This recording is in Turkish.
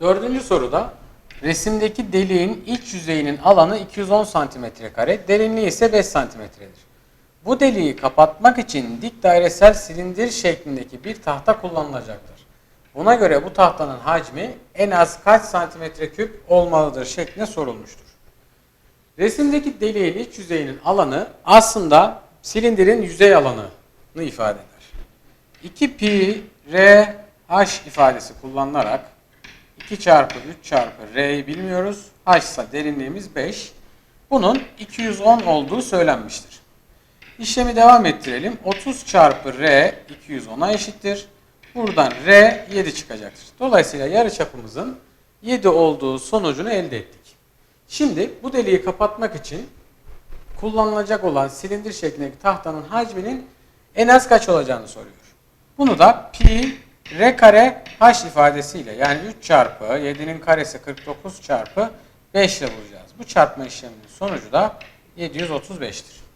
Dördüncü soruda resimdeki deliğin iç yüzeyinin alanı 210 cm kare, derinliği ise 5 cm'dir. Bu deliği kapatmak için dik dairesel silindir şeklindeki bir tahta kullanılacaktır. Buna göre bu tahtanın hacmi en az kaç santimetre küp olmalıdır şeklinde sorulmuştur. Resimdeki deliğin iç yüzeyinin alanı aslında silindirin yüzey alanını ifade eder. 2 pi r h ifadesi kullanılarak 2 çarpı 3 çarpı r'yi bilmiyoruz. h ise derinliğimiz 5. Bunun 210 olduğu söylenmiştir. İşlemi devam ettirelim. 30 çarpı r 210'a eşittir. Buradan r 7 çıkacaktır. Dolayısıyla yarıçapımızın 7 olduğu sonucunu elde ettik. Şimdi bu deliği kapatmak için kullanılacak olan silindir şeklindeki tahtanın hacminin en az kaç olacağını soruyor. Bunu da pi r kare h ifadesiyle yani 3 çarpı 7'nin karesi 49 çarpı 5 ile bulacağız. Bu çarpma işleminin sonucu da 735'tir.